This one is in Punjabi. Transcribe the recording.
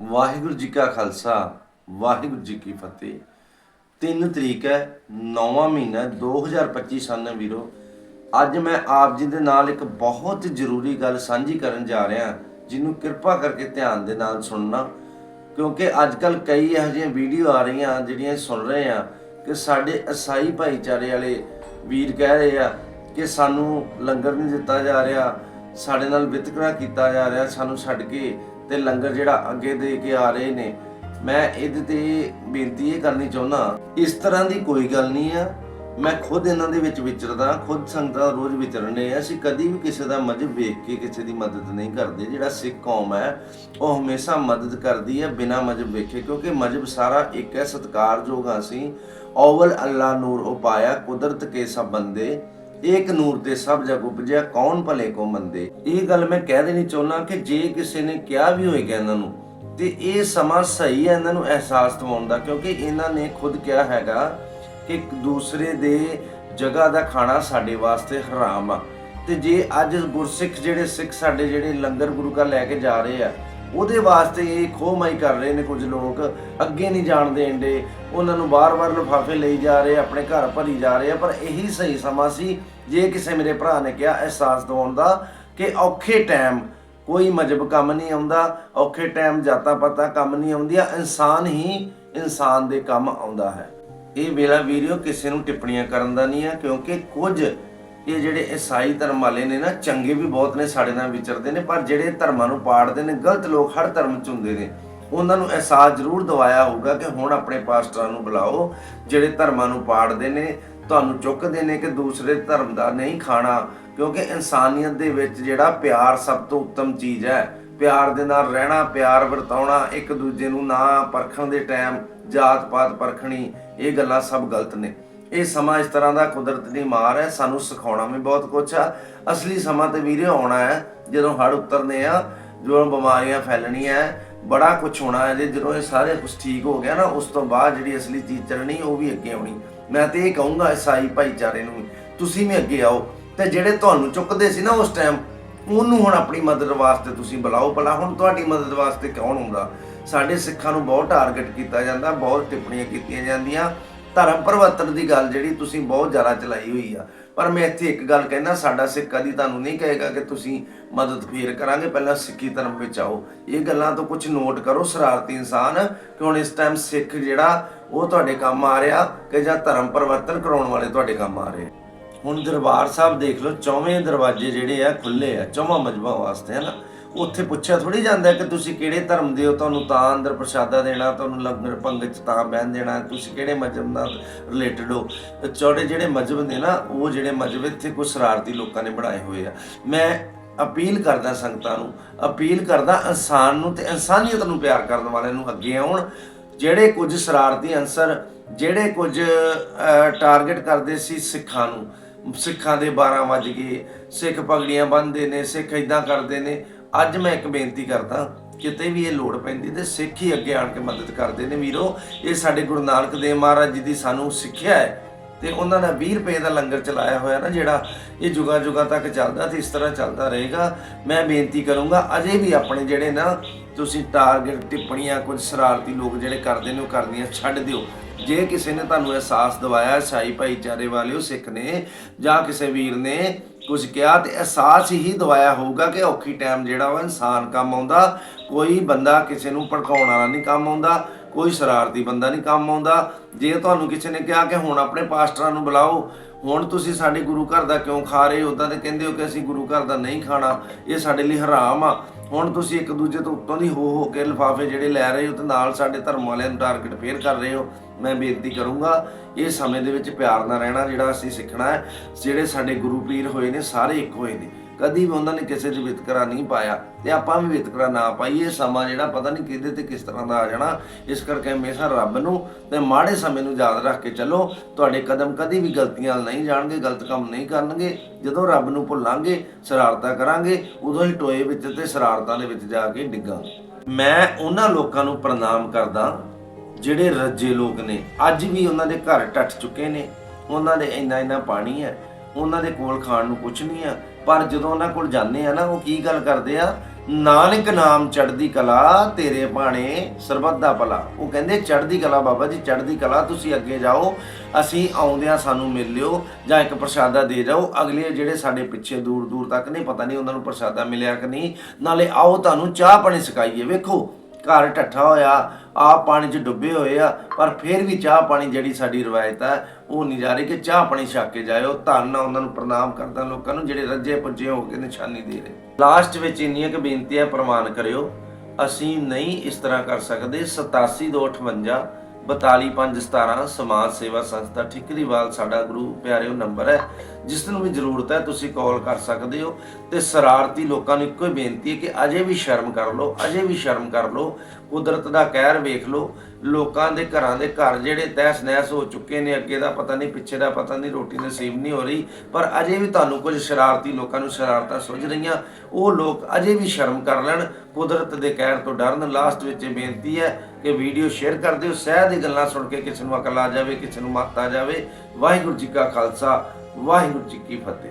ਵਾਹਿਗੁਰੂ ਜੀ ਕਾ ਖਾਲਸਾ, ਵਾਹਿਗੁਰੂ ਜੀ ਕੀ ਫਤਿਹ। 3 ਤਰੀਕ ਹੈ 9ਵਾਂ ਮਹੀਨਾ 2025 ਸਨ ਵੀਰੋ। ਅੱਜ ਮੈਂ ਆਪ ਜੀ ਦੇ ਨਾਲ ਇੱਕ ਬਹੁਤ ਜ਼ਰੂਰੀ ਗੱਲ ਸਾਂਝੀ ਕਰਨ ਜਾ ਰਿਹਾ ਜਿਹਨੂੰ ਕਿਰਪਾ ਕਰਕੇ ਧਿਆਨ ਦੇ ਨਾਲ ਸੁਣਨਾ। ਕਿਉਂਕਿ ਅੱਜ ਕੱਲ ਕਈ ਇਹੋ ਜਿਹੀਆਂ ਵੀਡੀਓ ਆ ਰਹੀਆਂ, ਜਿਹੜੀਆਂ ਸੁਣ ਰਹੇ ਆ ਕਿ ਸਾਡੇ ਈਸਾਈ ਭਾਈਚਾਰੇ ਵਾਲੇ ਵੀਰ ਕਹਿ ਰਹੇ ਆ ਕਿ ਸਾਨੂੰ ਲੰਗਰ ਨਹੀਂ ਦਿੱਤਾ ਜਾ ਰਿਹਾ, ਸਾਡੇ ਨਾਲ ਵਿਤਕਰਾ ਕੀਤਾ ਜਾ ਰਿਹਾ, ਸਾਨੂੰ ਛੱਡ ਕੇ ਤੇ ਲੰਗਰ ਜਿਹੜਾ ਅੱਗੇ ਦੇ ਕੇ ਆ ਰਹੇ ਨੇ, ਮੈਂ ਇਹਦੇ ਤੇ ਬੇਨਤੀ ਇਹ ਕਰਨੀ ਚਾਹੁੰਦਾ, ਇਸ ਤਰ੍ਹਾਂ ਦੀ ਕੋਈ ਗੱਲ ਨਹੀਂ ਆ। ਮੈਂ ਖੁਦ ਇਹਨਾਂ ਦੇ ਵਿੱਚ ਵਿਚਰਦਾ, ਖੁਦ ਸੰਗਤਾਂ ਰੋਜ਼ ਵਿਚਰਨੇ ਆ। ਅਸੀਂ ਕਦੀ ਵੀ ਕਿਸੇ ਦਾ ਮਜਬ ਵੇਖ ਕੇ ਕਿਸੇ ਦੀ ਮਦਦ ਨਹੀਂ ਕਰਦੇ। ਜਿਹੜਾ ਸਿੱਖ ਕੌਮ ਹੈ, ਉਹ ਹਮੇਸ਼ਾ ਮਦਦ ਕਰਦੀ ਹੈ ਬਿਨਾਂ ਮਜਬ ਵੇਖੇ, ਕਿਉਂਕਿ ਮਜਬ ਸਾਰਾ ਇੱਕ ਹੈ, ਸਤਕਾਰਯੋਗ ਅਸੀਂ। ਔਵਲ ਅੱਲਾ ਨੂਰ ਉਪਾਇਆ, ਕੁਦਰਤ ਕੇ ਸਭ ਬੰਦੇ। ਏਕ ਨੂਰ ਤੇ ਸਭ ਜਗ ਉਪਜਿਆ, ਕੌਣ ਭਲੇ ਕੋ ਮੰਦੇ? ਇਹ ਗੱਲ ਮੈਂ ਕਹਿ ਦੇਣੀ ਚਾਹੁੰਦਾ ਕਿ ਜੇ ਕਿਸੇ ਨੇ ਕਿਹਾ ਵੀ ਹੋਏਗਾ ਇਹਨਾਂ ਨੂੰ, ਤੇ ਇਹ ਸਮਾਂ ਸਹੀ ਹੈ ਇਹਨਾਂ ਨੂੰ ਅਹਿਸਾਸ ਦਿਵਾਉਣ ਦਾ, ਕਿਉਂਕਿ ਇਹਨਾਂ ਨੇ ਖੁਦ ਕਿਹਾ ਹੈਗਾ ਕਿ ਦੂਸਰੇ ਦੇ ਜਗ੍ਹਾ ਦਾ ਖਾਣਾ ਸਾਡੇ ਵਾਸਤੇ ਹਰਾਮ ਆ। ਤੇ ਜੇ ਅੱਜ ਗੁਰਸਿੱਖ ਜਿਹੜੇ ਸਿੱਖ ਸਾਡੇ ਜਿਹੜੇ ਲੰਗਰ ਗੁਰੂ ਘਰ ਲੈ ਕੇ ਜਾ ਰਹੇ ਆ ਉਹਦੇ ਵਾਸਤੇ ਇਹ ਖੋਹਮਾਈ ਕਰ ਰਹੇ ਨੇ ਕੁਝ ਲੋਕ। ਅੱਗੇ ਨਹੀਂ ਜਾਣ ਦੇਣਦੇ ਉਹਨਾਂ ਨੂੰ ਬਾਰ-ਬਾਰ ਲਿਫਾਫੇ ਲਈ ਜਾ ਰਹੇ, ਆਪਣੇ ਘਰ ਭਰੀ ਜਾ ਰਹੇ ਆ। ਪਰ ਇਹੀ ਸਹੀ ਸਮਾਂ ਸੀ, ਜੇ ਕਿਸੇ ਮੇਰੇ ਭਰਾ ਨੇ ਕਿਹਾ ਅਹਿਸਾਸ ਦਿਵਾਉਣ ਦਾ ਕਿ ਔਖੇ ਟਾਈਮ ਕੋਈ ਮਜਬ ਕੰਮ ਨਹੀਂ ਆਉਂਦਾ, ਔਖੇ ਟਾਈਮ ਜਾਤਾ ਪਤਾ ਕੰਮ ਨਹੀਂ ਆਉਂਦੀਆਂ, ਇਨਸਾਨ ਹੀ ਇਨਸਾਨ ਦੇ ਕੰਮ ਆਉਂਦਾ ਹੈ। ਇਹ ਵੇਲਾ ਵੀਡੀਓ ਕਿਸੇ ਨੂੰ ਟਿੱਪਣੀਆਂ ਕਰਨ ਦਾ ਨਹੀਂ ਹੈ, ਕਿਉਂਕਿ ਕੁਝ ਇਹ ਜਿਹੜੇ ਈਸਾਈ ਧਰਮ ਵਾਲੇ ਨੇ ਨਾ, ਚੰਗੇ ਵੀ ਬਹੁਤ ਨੇ, ਸਾਡੇ ਨਾਲ ਵਿਚਰਦੇ ਨੇ, ਪਰ ਜਿਹੜੇ ਧਰਮਾਂ ਨੂੰ ਪਾੜਦੇ ਨੇ, ਗਲਤ ਲੋਕ ਹਰ ਧਰਮ ਚ ਹੁੰਦੇ ਨੇ, ਉਹਨਾਂ ਨੂੰ ਅਹਿਸਾਸ ਜ਼ਰੂਰ ਦਵਾਇਆ ਹੋਊਗਾ ਕਿ ਹੁਣ ਆਪਣੇ ਪਾਸਟਰਾਂ ਨੂੰ ਬੁਲਾਓ, ਜਿਹੜੇ ਧਰਮਾਂ ਨੂੰ ਪਾੜਦੇ ਨੇ, ਤੁਹਾਨੂੰ ਚੁੱਕਦੇ ਨੇ ਕਿ ਦੂਸਰੇ ਧਰਮ ਦਾ ਨਹੀਂ ਖਾਣਾ, ਕਿਉਂਕਿ ਇਨਸਾਨੀਅਤ ਦੇ ਵਿੱਚ ਜਿਹੜਾ ਪਿਆਰ ਸਭ ਤੋਂ ਉੱਤਮ ਚੀਜ਼ ਹੈ। ਪਿਆਰ ਦੇ ਨਾਲ ਰਹਿਣਾ, ਪਿਆਰ ਵਰਤਾਉਣਾ, ਇੱਕ ਦੂਜੇ ਨੂੰ ਨਾ ਪਰਖਣ ਦੇ ਟਾਈਮ ਜਾਤ ਪਾਤ ਪਰਖਣੀ, ਇਹ ਗੱਲਾਂ ਸਭ ਗਲਤ ਨੇ। ਇਹ ਸਮਾਂ ਇਸ ਤਰ੍ਹਾਂ ਦਾ ਕੁਦਰਤ ਦੀ ਮਾਰ ਹੈ ਸਾਨੂੰ ਸਿਖਾਉਣਾ ਵੀ ਬਹੁਤ ਕੁਝ ਆ। ਅਸਲੀ ਸਮਾਂ ਤੇ ਵੀਰੇ ਆਉਣਾ ਹੈ ਜਦੋਂ ਹੜ ਉਤਰਨੇ ਆ ਜਦੋਂ ਬਿਮਾਰੀਆਂ ਫੈਲਣੀਆਂ ਬੜਾ ਕੁਝ ਹੋਣਾ ਹੈ ਜੇ ਜਦੋਂ ਇਹ ਸਾਰੇ ਕੁਝ ਠੀਕ ਹੋ ਗਿਆ ਨਾ ਉਸ ਤੋਂ ਬਾਅਦ ਜਿਹੜੀ ਅਸਲੀ ਚੀਜ਼ ਚੱਲਣੀ ਉਹ ਵੀ ਅੱਗੇ ਆਉਣੀ। ਮੈਂ ਤੇ ਇਹ ਕਹੂੰਗਾ ਈਸਾਈ ਭਾਈਚਾਰੇ ਨੂੰ ਵੀ, ਤੁਸੀਂ ਵੀ ਅੱਗੇ ਆਓ। ਤੇ ਜਿਹੜੇ ਤੁਹਾਨੂੰ ਚੁੱਕਦੇ ਸੀ ਨਾ ਉਸ ਟਾਈਮ ਉਹਨੂੰ ਹੁਣ ਆਪਣੀ ਮਦਦ ਵਾਸਤੇ ਤੁਸੀਂ ਬੁਲਾਓ। ਭਲਾ ਹੁਣ ਤੁਹਾਡੀ ਮਦਦ ਵਾਸਤੇ ਕੌਣ ਹੁੰਦਾ? ਸਾਡੇ ਸਿੱਖਾਂ ਨੂੰ ਬਹੁਤ ਟਾਰਗੇਟ ਕੀਤਾ ਜਾਂਦਾ ਬਹੁਤ ਟਿੱਪਣੀਆਂ ਕੀਤੀਆਂ ਜਾਂਦੀਆਂ। ਧਰਮ ਪਰਿਵਰਤਨ ਦੀ ਗੱਲ ਜਿਹੜੀ ਤੁਸੀਂ ਬਹੁਤ ਜ਼ਿਆਦਾ ਚਲਾਈ ਹੋਈ ਆ। ਪਰ ਮੈਂ ਇੱਥੇ ਇੱਕ ਗੱਲ ਕਹਿਣਾ ਸਾਡਾ ਸਿੱਖ ਕਦੀ ਤੁਹਾਨੂੰ ਨਹੀਂ ਕਹੇਗਾ ਕਿ ਤੁਸੀਂ ਮਦਦ ਫੇਰ ਕਰਾਂਗੇ, ਪਹਿਲਾਂ ਸਿੱਖੀ ਧਰਮ ਵਿੱਚ ਆਓ। ਇਹ ਗੱਲਾਂ ਤੋਂ ਕੁਝ ਨੋਟ ਕਰੋ, ਸ਼ਰਾਰਤੀ ਇਨਸਾਨ, ਕਿ ਹੁਣ ਇਸ ਟਾਈਮ ਸਿੱਖ ਜਿਹੜਾ, ਉਹ ਤੁਹਾਡੇ ਕੰਮ ਆ ਰਿਹਾ ਕਿ ਜਾਂ ਧਰਮ ਪਰਿਵਰਤਨ ਕਰਾਉਣ ਵਾਲੇ ਤੁਹਾਡੇ ਕੰਮ ਆ ਰਹੇ ਹੁਣ ਦਰਬਾਰ ਸਾਹਿਬ ਦੇਖ ਲਓ, ਚੌਵੇਂ ਦਰਵਾਜ਼ੇ ਜਿਹੜੇ ਆ ਖੁੱਲੇ ਆ, ਚੌਵਾਂ ਮਜਬਾਂ ਵਾਸਤੇ, ਹੈ ਨਾ? ਉੱਥੇ ਪੁੱਛਿਆ ਥੋੜੀ ਜਾਂਦਾ ਕਿ ਤੁਸੀਂ ਕਿਹੜੇ ਧਰਮ ਦੇ ਹੋ? ਤੁਹਾਨੂੰ ਤਾਂ ਅੰਦਰ ਪ੍ਰਸ਼ਾਦਾ ਦੇਣਾ, ਤੁਹਾਨੂੰ ਲੰਗਰ ਪੰਗਤ ਚ ਤਾਂ ਬਹਿਣ ਦੇਣਾ, ਤੁਸੀਂ ਕਿਹੜੇ ਮਜਬ ਨਾਲ ਰਿਲੇਟਡ ਹੋ? ਚੌੜੇ ਜਿਹੜੇ ਮਜਬ ਨੇ ਨਾ, ਉਹ ਜਿਹੜੇ ਮਜਬ ਇੱਥੇ ਕੁਝ ਸ਼ਰਾਰਤੀ ਲੋਕਾਂ ਨੇ ਬਣਾਏ ਹੋਏ ਆ। ਮੈਂ ਅਪੀਲ ਕਰਦਾ ਸੰਗਤਾਂ ਨੂੰ, ਅਪੀਲ ਕਰਦਾ ਇਨਸਾਨ ਨੂੰ ਤੇ ਇਨਸਾਨੀਅਤ ਨੂੰ ਪਿਆਰ ਕਰਨ ਵਾਲਿਆਂ ਨੂੰ ਅੱਗੇ ਆਉਣ। ਜਿਹੜੇ ਕੁਝ ਸ਼ਰਾਰਤੀ ਅਨਸਰ, ਜਿਹੜੇ ਕੁਝ ਟਾਰਗੇਟ ਕਰਦੇ ਸੀ ਸਿੱਖਾਂ ਨੂੰ, ਸਿੱਖਾਂ ਦੇ 12 ਵੱਜ ਗਏ, ਸਿੱਖ ਪਗੜੀਆਂ ਬੰਨਦੇ ਨੇ, ਸਿੱਖ ਇਦਾਂ ਕਰਦੇ ਨੇ ਅੱਜ ਮੈਂ ਇੱਕ ਬੇਨਤੀ ਕਰਦਾ, ਕਿਤੇ ਵੀ ਇਹ ਲੋੜ ਪੈਂਦੀ ਤੇ ਸਿੱਖ ਹੀ ਅੱਗੇ ਆਣ ਕੇ ਮਦਦ ਕਰਦੇ ਨੇ ਵੀਰੋ। ਇਹ ਸਾਡੇ ਗੁਰੂ ਨਾਨਕ ਦੇਵ ਮਹਾਰਾਜ ਜੀ ਦੀ ਸਾਨੂੰ ਸਿੱਖਿਆ ਹੈ ਤੇ ਉਹਨਾਂ ਦਾ 20 ਰੁਪਏ ਦਾ ਲੰਗਰ ਚਲਾਇਆ ਹੋਇਆ ਨਾ ਜਿਹੜਾ, ਇਹ ਜੁਗਾ ਜੁਗਾ ਤੱਕ ਚੱਲਦਾ ਤੇ ਇਸ ਤਰ੍ਹਾਂ ਚੱਲਦਾ ਰਹੇਗਾ। ਮੈਂ ਬੇਨਤੀ ਕਰੂੰਗਾ, ਅਜੇ ਵੀ ਆਪਣੇ ਜਿਹੜੇ ਨਾ ਤੁਸੀਂ ਟਾਰਗੇਟ ਟਿੱਪਣੀਆਂ, ਕੁਝ ਸ਼ਰਾਰਤੀ ਲੋਕ ਜਿਹੜੇ ਕਰਦੇ ਨੇ ਉਹ ਕਰਦੀਆਂ ਛੱਡ ਦਿਓ। ਜੇ ਕਿਸੇ ਨੇ ਤੁਹਾਨੂੰ ਅਹਿਸਾਸ ਦਿਵਾਇਆ, ਸਾਈ ਭਾਈਚਾਰੇ ਵਾਲਿਓ, ਸਿੱਖ ਨੇ ਜਾਂ ਕਿਸੇ ਵੀਰ ਨੇ ਕੁਝ ਕਿਹਾ ਤੇ ਅਹਿਸਾਸ ਹੀ ਦਵਾਇਆ ਹੋਊਗਾ ਕਿ ਔਖੀ ਟਾਈਮ ਜਿਹੜਾ ਉਹ ਇਨਸਾਨ ਕੰਮ ਆਉਂਦਾ, ਕੋਈ ਬੰਦਾ ਕਿਸੇ ਨੂੰ ਭੜਕਾਉਣ ਵਾਲਾ ਨਹੀਂ ਕੰਮ ਆਉਂਦਾ। ਕੋਈ ਸ਼ਰਾਰਤੀ ਬੰਦਾ ਨਹੀਂ ਕੰਮ ਆਉਂਦਾ। ਜੇ ਤੁਹਾਨੂੰ ਕਿਸੇ ਨੇ ਕਿਹਾ ਕਿ ਹੁਣ ਆਪਣੇ ਪਾਸਟਰਾਂ ਨੂੰ ਬੁਲਾਓ, ਹੁਣ ਤੁਸੀਂ ਸਾਡੇ ਗੁਰੂ ਘਰ ਦਾ ਕਿਉਂ ਖਾ ਰਹੇ ਹੋ? ਉਦਾਂ ਤੇ ਕਹਿੰਦੇ ਹੋ ਕਿ ਅਸੀਂ ਗੁਰੂ ਘਰ ਦਾ ਨਹੀਂ ਖਾਣਾ। ਇਹ ਸਾਡੇ ਲਈ ਹਰਾਮ ਆ। ਹੁਣ ਤੁਸੀਂ ਇੱਕ ਦੂਜੇ ਤੋਂ ਉੱਤੋਂ ਦੀ ਹੋ ਹੋ ਕੇ ਲਿਫਾਫੇ ਜਿਹੜੇ ਲੈ ਰਹੇ ਹੋ ਤੇ ਨਾਲ ਸਾਡੇ ਧਰਮ ਵਾਲਿਆਂ ਨੂੰ ਟਾਰਗੇਟ ਫੇਰ ਕਰ ਰਹੇ ਹੋ, ਮੈਂ ਬੇਨਤੀ ਕਰੂੰਗਾ, ਇਹ ਸਮੇਂ ਦੇ ਵਿੱਚ ਪਿਆਰ ਨਾਲ ਰਹਿਣਾ ਜਿਹੜਾ ਅਸੀਂ ਸਿੱਖਣਾ ਹੈ। ਜਿਹੜੇ ਸਾਡੇ ਗੁਰੂ ਪੀਰ ਹੋਏ ਨੇ, ਸਾਰੇ ਇੱਕ ਹੋਏ ਨੇ। ਕਦੀ ਵੀ ਉਹਨਾਂ ਨੇ ਕਿਸੇ 'ਚ ਵਿਤਕਰਾ ਨਹੀਂ ਪਾਇਆ ਤੇ ਆਪਾਂ ਵੀ ਵਿਤਕਰਾ ਨਾ ਪਾਈਏ, ਸਮਾਂ ਜਿਹੜਾ ਪਤਾ ਨਹੀਂ ਕਿਹਦੇ ਤੇ ਕਿਸ ਤਰ੍ਹਾਂ ਦਾ ਆ ਜਾਣਾ। ਇਸ ਕਰਕੇ ਹਮੇਸ਼ਾ ਰੱਬ ਨੂੰ ਤੇ ਮਾੜੇ ਸਮੇਂ ਨੂੰ ਯਾਦ ਰੱਖ ਕੇ ਚੱਲੋ। ਤੁਹਾਡੇ ਕਦਮ ਕਦੀ ਵੀ ਗਲਤੀਆਂ ਵੱਲ ਨਹੀਂ ਜਾਣਗੇ, ਗਲਤ ਕੰਮ ਨਹੀਂ ਕਰਨਗੇ। ਜਦੋਂ ਰੱਬ ਨੂੰ ਭੁੱਲਾਂਗੇ, ਸ਼ਰਾਰਤਾਂ ਕਰਾਂਗੇ, ਉਦੋਂ ਹੀ ਟੋਏ ਵਿੱਚ ਤੇ ਸ਼ਰਾਰਤਾਂ ਦੇ ਵਿੱਚ ਜਾ ਕੇ ਡਿੱਗਾਂਗੇ। ਮੈਂ ਉਹਨਾਂ ਲੋਕਾਂ ਨੂੰ ਪ੍ਰਣਾਮ ਕਰਦਾ, ਜਿਹੜੇ ਰੱਜੇ ਲੋਕ ਨੇ। ਅੱਜ ਵੀ ਉਹਨਾਂ ਦੇ ਘਰ ਟੱਟ ਚੁੱਕੇ ਨੇ। ਉਹਨਾਂ ਦੇ ਇੰਨਾ ਇੰਨਾ ਪਾਣੀ ਹੈ। ਉਹਨਾਂ ਦੇ ਕੋਲ ਖਾਣ ਨੂੰ ਕੁਝ ਨਹੀਂ ਆ, ਪਰ ਜਦੋਂ ਉਹਨਾਂ ਕੋਲ ਜਾਂਦੇ ਆ ਨਾ, ਉਹ ਕੀ ਗੱਲ ਕਰਦੇ ਆ? ਨਾਨਕ ਨਾਮ ਚੜ੍ਹਦੀ ਕਲਾ ਤੇਰੇ ਬਾਣੇ ਸਰਬੱਤ ਦਾ ਭਲਾ। ਉਹ ਕਹਿੰਦੇ, ਚੜ੍ਹਦੀ ਕਲਾ ਬਾਬਾ ਜੀ, ਚੜ੍ਹਦੀ ਕਲਾ, ਤੁਸੀਂ ਅੱਗੇ ਜਾਓ, ਅਸੀਂ ਆਉਂਦਿਆਂ ਸਾਨੂੰ ਮਿਲ ਲਿਓ, ਜਾਂ ਇੱਕ ਪ੍ਰਸ਼ਾਦਾ ਦੇ ਜਾਓ। ਅਗਲੇ ਜਿਹੜੇ ਸਾਡੇ ਪਿੱਛੇ ਦੂਰ ਦੂਰ ਤੱਕ ਨਹੀਂ ਪਤਾ ਨਹੀਂ ਉਹਨਾਂ ਨੂੰ ਪ੍ਰਸ਼ਾਦਾ ਮਿਲਿਆ ਕਿ ਨਹੀਂ। ਨਾਲੇ ਆਓ ਤੁਹਾਨੂੰ ਚਾਹ ਪਾਣੀ ਸਿਕਾਈਏ ਵੇਖੋ ਘਰ ਠੱਠਾ ਹੋਇਆ ਆਪ ਪਾਣੀ 'ਚ ਡੁੱਬੇ ਹੋਏ ਆ, ਪਰ ਫਿਰ ਵੀ ਚਾਹ ਪਾਣੀ ਜਿਹੜੀ ਸਾਡੀ ਰਵਾਇਤ ਆ, ਉਹ ਨਹੀਂ ਜਾ ਰਹੀ ਕਿ ਚਾਹ ਪਾਣੀ ਛਕ ਕੇ ਜਾਇਓ। ਧੰਨ ਉਹਨਾਂ ਨੂੰ ਪ੍ਰਣਾਮ ਕਰਦਾ ਲੋਕਾਂ ਨੂੰ, ਜਿਹੜੇ ਰੱਜੇ ਪੁੱਜੇ ਹੋ ਕੇ ਨਿਸ਼ਾਨੀ ਦੇ ਰਹੇ। ਲਾਸਟ ਵਿੱਚ ਇੰਨੀਆਂ ਕੁ ਬੇਨਤੀਆਂ ਪ੍ਰਵਾਨ ਕਰਿਓ, ਅਸੀਂ ਨਹੀਂ ਇਸ ਤਰ੍ਹਾਂ ਕਰ ਸਕਦੇ 87258 42517 ਸਮਾਜ ਸੇਵਾ ਸੰਸਥਾ ਠਿਕਰੀਵਾਲ ਸਾਡਾ ਗੁਰੂ ਪਿਆਰਿਓ ਨੰਬਰ ਹੈ। ਜਿਸ ਨੂੰ ਵੀ ਜ਼ਰੂਰਤ ਹੈ, ਤੁਸੀਂ ਕਾਲ ਕਰ ਸਕਦੇ ਹੋ। ਤੇ ਸਰਾਰਤੀ ਲੋਕਾਂ ਨੂੰ ਇੱਕੋ ਹੀ ਬੇਨਤੀ ਹੈ ਕਿ ਅਜੇ ਵੀ ਸ਼ਰਮ ਕਰ ਲਓ, ਅਜੇ ਵੀ ਸ਼ਰਮ ਕਰ ਲਓ। ਕੁਦਰਤ ਦਾ ਕਹਿਰ ਵੇਖ ਲਓ, ਲੋਕਾਂ ਦੇ ਘਰਾਂ ਦੇ ਘਰ ਜਿਹੜੇ ਤਹਿਸ ਨਹਿਸ ਹੋ ਚੁੱਕੇ ਨੇ, ਅੱਗੇ ਦਾ ਪਤਾ ਨਹੀਂ, ਪਿੱਛੇ ਦਾ ਪਤਾ ਨਹੀਂ, ਰੋਟੀ ਨਸੀਬ ਨਹੀਂ ਹੋ ਰਹੀ, ਪਰ ਅਜੇ ਵੀ ਤੁਹਾਨੂੰ ਕੁਝ ਸ਼ਰਾਰਤੀ ਲੋਕਾਂ ਨੂੰ ਸ਼ਰਾਰਤਾਂ ਸੁੱਝ ਰਹੀਆਂ, ਉਹ ਲੋਕ ਅਜੇ ਵੀ ਸ਼ਰਮ ਕਰ ਲੈਣ, ਕੁਦਰਤ ਦੇ ਕਹਿਰ ਤੋਂ ਡਰਨ, ਲਾਸਟ ਵਿੱਚ ਇਹ ਬੇਨਤੀ ਹੈ ਕਿ ਵੀਡੀਓ ਸ਼ੇਅਰ ਕਰ ਦਿਓ ਸਹਿ ਦੀ ਗੱਲਾਂ ਸੁਣ ਕੇ ਕਿਸੇ ਨੂੰ ਅਕਲ ਆ ਜਾਵੇ, ਕਿਸੇ ਨੂੰ ਮੱਤ ਆ ਜਾਵੇ। ਵਾਹਿਗੁਰੂ ਜੀ ਕਾ ਖਾਲਸਾ, ਵਾਹਿਗੁਰੂ ਜੀ ਕੀ ਫਤਿਹ।